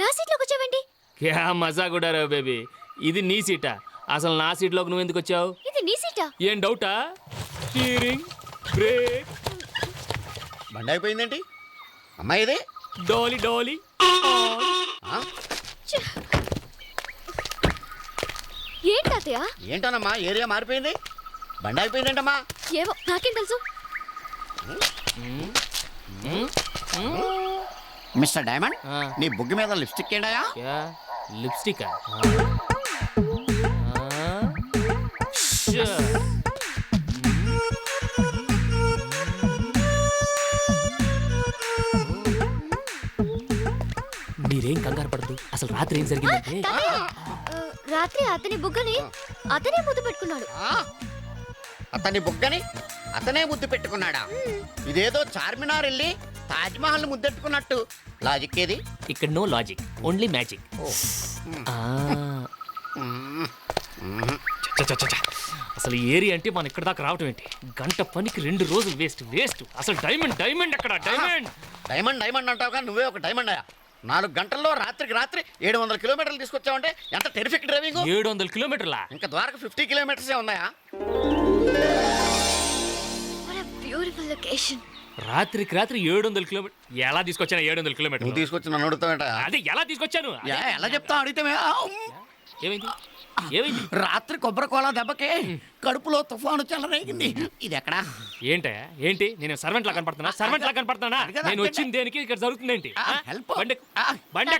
నా సీట్లో కూర్చోవండి క్యా మజా కూడా రా బేబీ? ఇది నీ సీటా? అసలు నా సీట్లోకి నువ్వు ఎందుకు వచ్చావు? ఇది నీ సీటా? ఏం డౌటా? Steering brake. బండి అయిపోయిందేంటి అమ్మాయి ఇది డోలి డోలి. ఆ? ఏంటి తాతయ్య? ఏంటోనమ్మా ఏరియా మారిపోయింది? బండి అయిపోయిందేంటమ్మా ఏవో నాకేం తెలుసు. Mister diamond. నీ బుగ్గి మీద లిప్స్టిక్ ఏంటయా లిప్స్టిక్? మీరేం కంగారు పడదు అసలు రాత్రి ఏం జరిగిందంటే? రాత్రి అతని బుగ్గని అతనే ముద్దు పెట్టుకున్నాడు. అతని బుగ్గని అతనే ముద్దు పెట్టుకున్నాడా? ఇదేదో చార్మినార్ వెళ్ళి తాజ్మహల్ ముద్దెట్టుకున్నట్టు. లాజిక్ ఏది? ఇక్కడ నో లాజిక్ ఓన్లీ మ్యాజిక్. అసలు ఈ ఏరియా అంటే మనం ఇక్కడ దాకా రావటం ఏంటి? గంట పనికి రెండు రోజులు వేస్ట్ వేస్ట్ అసలు డైమండ్ డైమండ్ అక్కడ డైమండ్ డైమండ్ డైమండ్ అంటావు కానీ నువ్వే ఒక డైమండ్ అయ్యా. నాలుగు గంటల్లో రాత్రికి రాత్రి ఏడు వందల కిలోమీటర్లు తీసుకొచ్చావంటే ఎంత టెరిఫిక్ డ్రైవింగ్ ఏడు వందల కిలోమీటర్లా? ఇంకా ద్వారకు ఫిఫ్టీ కిలోమీటర్సే ఉన్నాయా? బ్యూటిఫుల్ లొకేషన్ రాత్రికి రాత్రి ఏడు వందల కిలోమీటర్ ఎలా తీసుకొచ్చాను ఏడు వందల నువ్వు కిలోమీటర్ తీసుకొచ్చి నన్ను అడుగుతావేంట? అదే ఎలా తీసుకొచ్చాను? ఎలా చెప్తావు? అడిగితే ఏమైంది? ఏమైంది? రాత్రి కొబ్బరి కోల దెబ్బకి కడుపులో తుఫాను చెలరేగింది. ఇది ఎక్కడా ఏంటే? ఏంటి? నేను సర్వెంట్ లా కనపడుతున్నా సర్వెంట్ లా కనపడుతున్నా? నేను. వచ్చింది దేనికి? ఇక్కడ జరుగుతుంది ఏంటి. బండి. బండి.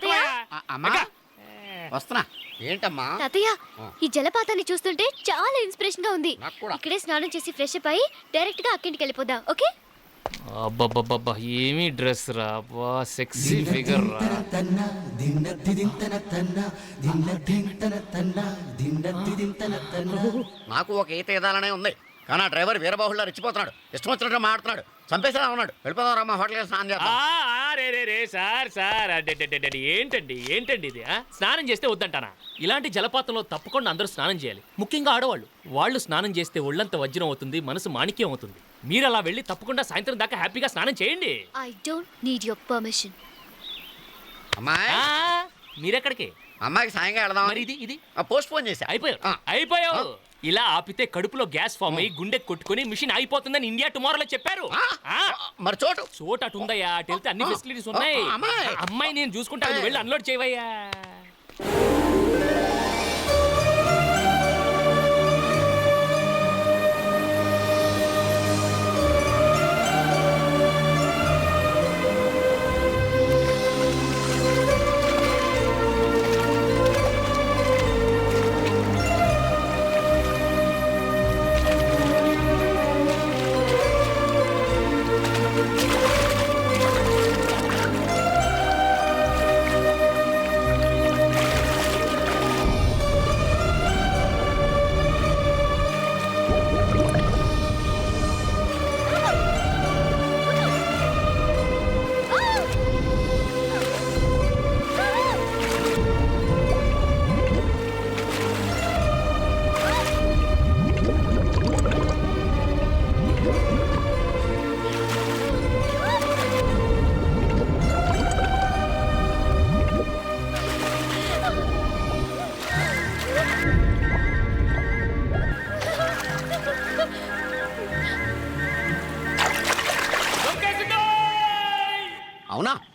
ఆ, అమ్మా. వస్తున్నా. ఏంటమ్మా? తాతయ్య. ఈ జలపాతాన్ని చూస్తుంటే చాలా ఇన్స్పిరేషన్గా ఉంది. ఇక్కడే స్నానం చేసి ఫ్రెష్ అప్ అయి డైరెక్ట్గా అక్కింటికి వెళ్ళిపోదాం ఓకే? అబ్బబ్బబ్బబ్బా ఏమి డ్రెస్ రా బా సెక్సీ ఫిగర్ రా. నాకు ఒక ఈత ఇదాలనే ఉంది. కానీ ఆ డ్రైవర్ వీరబాహుళ్ళ రెచ్చిపోతున్నాడు. ఇష్టం వచ్చినట్టు మాట్లాడుతున్నాడు. చంపేసేలా ఉన్నాడు. వెళ్ళిపోదాం రమ్మా హోటల్కి స్నానం చేద్దాం. రే రే రే సార్ సార్. ఏంటండి ఏంటండి ఇది ఆ? స్నానం చేస్తే వద్దంటానా? ఇలాంటి జలపాతంలో తప్పకుండా అందరూ స్నానం చేయాలి. ముఖ్యంగా ఆడవాళ్ళు. వాళ్ళు స్నానం చేస్తే ఒళ్ళంత వజ్రం అవుతుంది మనసు మాణిక్యం అవుతుంది. మీరు అలా వెళ్ళి తప్పకుండా సాయంత్రం దాకా హ్యాపీగా స్నానం చేయండి. I don't need your permission. అమ్మాయి. ఆ, మీరెక్కడికి? అమ్మాయికి సాయంగా వెళదాం. మరి ఇది ఇది? పోస్ట్ పోన్ చేశా. అయిపోయావు. ఆ. అయిపోయావు. ఇలా ఆపితే కడుపులో గ్యాస్ ఫామ్ అయ్యి గుండె కొట్టుకొని మిషన్ అయిపోతుందని ఇండియా టుమారోలో చెప్పారు. ఆ? ఆ. మరి చోటు. చోట అటు ఉందయ్యా. అటు వెళ్తే అన్ని ఫెసిలిటీస్ ఉన్నాయి. ఆ, అమ్మాయి. అమ్మాయి నేను చూసుకుంటా. నువ్వు వెళ్ళి అన్లోడ్ చేయవయ్యా.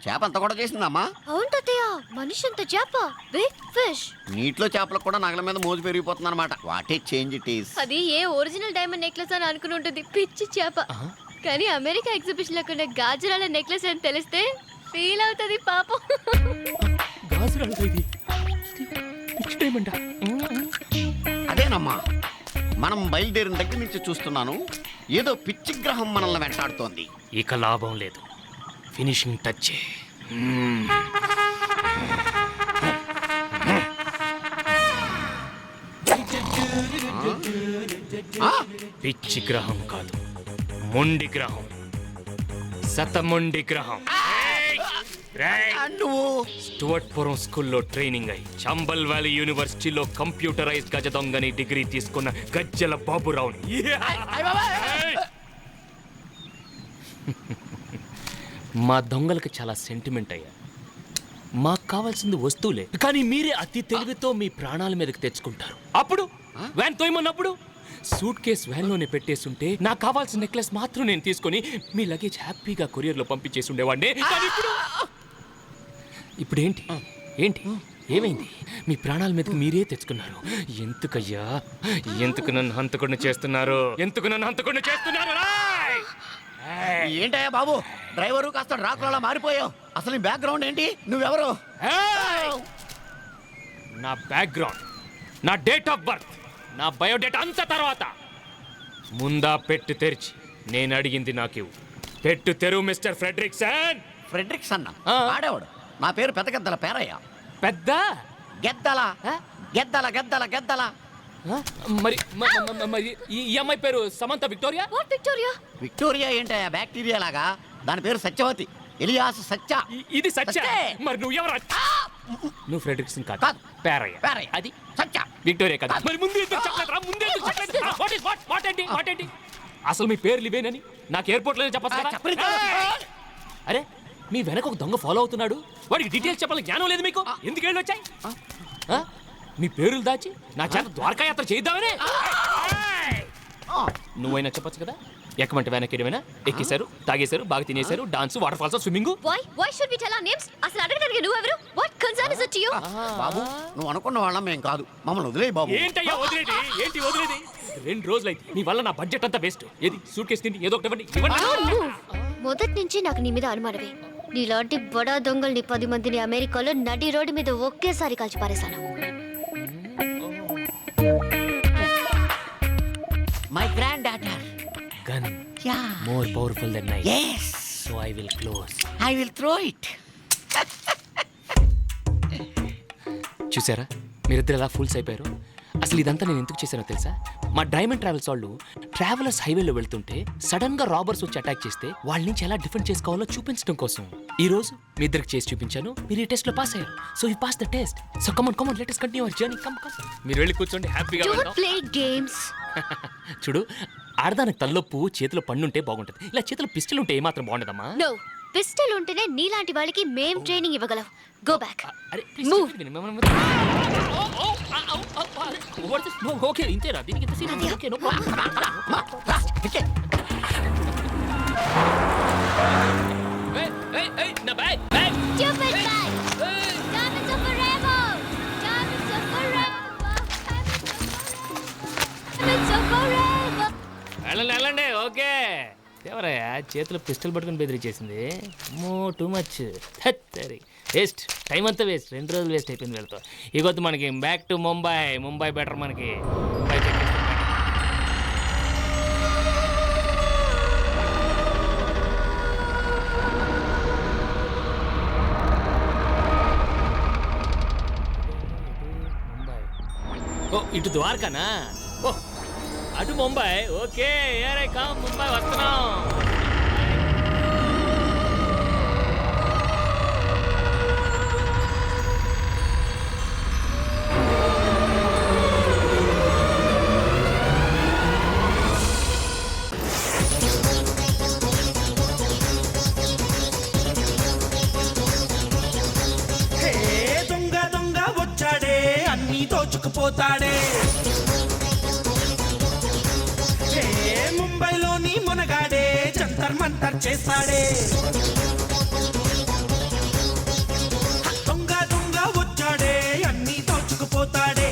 చేప అంత కూడా చేసిందమ్మా. అవును తాతయ్య మనిషి అంత చేప బిగ్ ఫిష్ నీటిలో చేపలకు కూడా నగల మీద మోజు పెరిగిపోతుంది అనమాట వాటే చేంజ్ ఇట్ ఈస్ అది ఏ ఒరిజినల్ డైమండ్ నెక్లెస్ అని అనుకుని ఉంటుంది. పిచ్చి చేప. కానీ అమెరికా ఎగ్జిబిషన్లో కొన్న గాజురాల నెక్లెస్ అని తెలిస్తే ఫీల్ అవుతుంది పాపం. గాజురాలు ఇది? పిచ్చి ఆ? అదేనమ్మా. మనం బయలుదేరిన దగ్గర నుంచి చూస్తున్నాను. ఏదో పిచ్చి గ్రహం మనల్ని వెంటాడుతోంది. ఇక లాభం లేదు. Finishing touch. పిచ్చి గ్రహం కాదు. మొండి గ్రహం. శతమొండి గ్రహం. స్టువర్ట్పురం స్కూల్లో ట్రైనింగ్ అయి చంబల్ వ్యాలీ యూనివర్సిటీలో కంప్యూటరైజ్డ్ గజ దొంగని డిగ్రీ తీసుకున్న గజ్జల బాబురావుని. మా దొంగలకు చాలా సెంటిమెంట్ అయ్యా. మాకు కావాల్సింది వస్తువులే. కానీ మీరే అతి తెలివితో మీ ప్రాణాల మీదకి తెచ్చుకుంటారు. అప్పుడు? వ్యాన్ తోయమన్నప్పుడు సూట్ కేస్ వ్యాన్లోనే పెట్టేస్తుంటే నాకు కావాల్సిన నెక్లెస్ మాత్రం నేను తీసుకొని మీ లగేజ్ హ్యాపీగా కొరియర్లో పంపించేసి ఉండేవాడిని కానీ ఇప్పుడు? ఇప్పుడు ఏంటి? ఏంటి ఏమైంది? మీ ప్రాణాల మీదకి మీరే తెచ్చుకున్నారు. ఎందుకయ్యా? ఎందుకు నన్ను హంతకుండా చేస్తున్నారు? ఎందుకు నన్ను హంతకుండా చేస్తున్నారు! ఏంటయ్యా బాబు? డ్రైవరు కాస్త డ్రాకులా మారిపోయావు. అసలు నీ బ్యాక్గ్రౌండ్ ఏంటి? నువ్వెవరు! నా బ్యాక్గ్రౌండ్ నా డేట్ ఆఫ్ బర్త్ నా బయోడేటా అంత తర్వాత. ముందా పెట్టు తెరిచి నేను అడిగింది నాకు ఇవ్వు. పెట్టు తెరువు మిస్టర్ ఫ్రెడ్రిక్సన్. ఫ్రెడ్రిక్స్ అన్న. ఆడేవాడు నా పేరు పెద్దగద్దల పేరయ్య. పెద్ద? గెద్దల? గెద్దల గెద్దల గెద్దల? మరి మరి ఈ అమ్మాయి పేరు Samantha Victoria? What Victoria? Victoria ఏంటయ్యా బ్యాక్టీరియా లాగా? దాని పేరు సత్యవతి ఎలియాస్ సత్య ఇది సత్య. మరి నువ్వు ఎవరు? నువ్వు ఫ్రెడ్రిక్సన్ కాదు. పేరయ్య. పేరయ్య. అది? సత్య విక్టోరియా కాదు. మరి ముందు ఎందుకు చెప్పలేదురా? ముందు ఎందుకు చెప్పలేదు? ఆ, what is what? What ఏంటి? What ఏంటి? అసలు మీ పేర్లు ఇవేనని? నాకు ఎయిర్పోర్ట్లోనే చెప్పచ్చు! అరే మీ వెనక ఒక దొంగ ఫాలో అవుతున్నాడు? వాడికి డీటెయిల్స్ చెప్పాలని జ్ఞానం లేదు మీకు? ఎందుకు వెళ్ళి వచ్చాయి? మీ పేర్లు దాచి నా చేత ద్వారకా యాత్ర చేద్దామని ఆ, నువ్వైనా చెప్పొచ్చు కదా? ఎక్కమంటే వెనక్కి ఏమైనా ఎక్కేశారు తాగేశారు బాగా తినేశారు dance water falls swimming. Why why should we tell our names అసలు అడగడానికి నువ్వు ఎవరు? What concern is it to you బాబు నువ్వు అనుకున్న వాళ్ళం మేం కాదు. మమ్మల్ని వదిలే బాబు. ఏంటయ్యా వదిలేది? ఏంటి వదిలేది? రెండు రోజులైతే నీ వల్ల నా బడ్జెట్ అంతా వేస్ట్ ఏది? సూట్ కేసు తిండి ఏదో ఒకటి ఇవ్వండి. ఇవ్వండి. మొదటి నుంచి నాకు నీ మీద అనుమానమే. నీలాంటి బడా దొంగల్ని పది మందిని అమెరికాలో నడి రోడ్డు మీద ఒకేసారి కాల్చి పారేశాను. Yeah more powerful then night yes so I will close I will throw it చూసారా? మీరిద్దరు ఎలా ఫుల్స్ అయిపోయారు? అసలు ఇదంతా నేను ఎందుకు చేశానో తెలుసా? మా డైమండ్ ట్రావెల్స్ వాళ్ళు ట్రావెలర్స్ హైవేలో వెళ్తుంటే సడన్గా రాబర్స్ వచ్చి అటాక్ చేస్తే వాళ్ళ నుంచి ఎలా డిఫెండ్ చేసుకోవాలో చూపించడం కోసం. ఈ రోజు మీ ఇద్దరికి చేసి చూపించాను. మీరు ఈ టెస్ట్లో పాస్ అయ్యారు. So you pass the test so come on come on let us continue our journey come come మీరు వెళ్ళి కూర్చోండి హ్యాపీగా డోంట్ వెళ్దాం. ప్లే గేమ్స్ చూడు ఆడదానికి తల్లో పువ్వు చేతిలో పండు ఉంటే బాగుంటుంది. ఇలా చేతిలో పిస్టల్ ఉంటే ఏమాత్రం బాగుండదమ్మా? నో పిస్టల్ ఉంటేనే నీలాంటి వాళ్ళకి మేం ట్రైనింగ్ ఇవ్వగలం. గో బ్యాక్ అరే Move. ఓకే దీనికి ఇంత సీన్ ఓకే నో చేతిలో పిస్టల్ పట్టుకుని బెదిరించేసింది మో టూ మచ్ సరే. వేస్ట్ టైం అంతా వేస్ట్ రెండు రోజులు వేస్ట్ అయిపోయింది వెళ్తా ఇగొద్దు మనకి back to Mumbai Mumbai better మనకి. ముంబై ఓ ఇటు ద్వారకానా? ఓ అటు ముంబై ఓకే ఏరే కా ముంబై వస్తున్నాం. ధర్మంతర్ చేశాడే. దొంగ దొంగ వచ్చాడే అన్ని దోచుకుపోతాడే.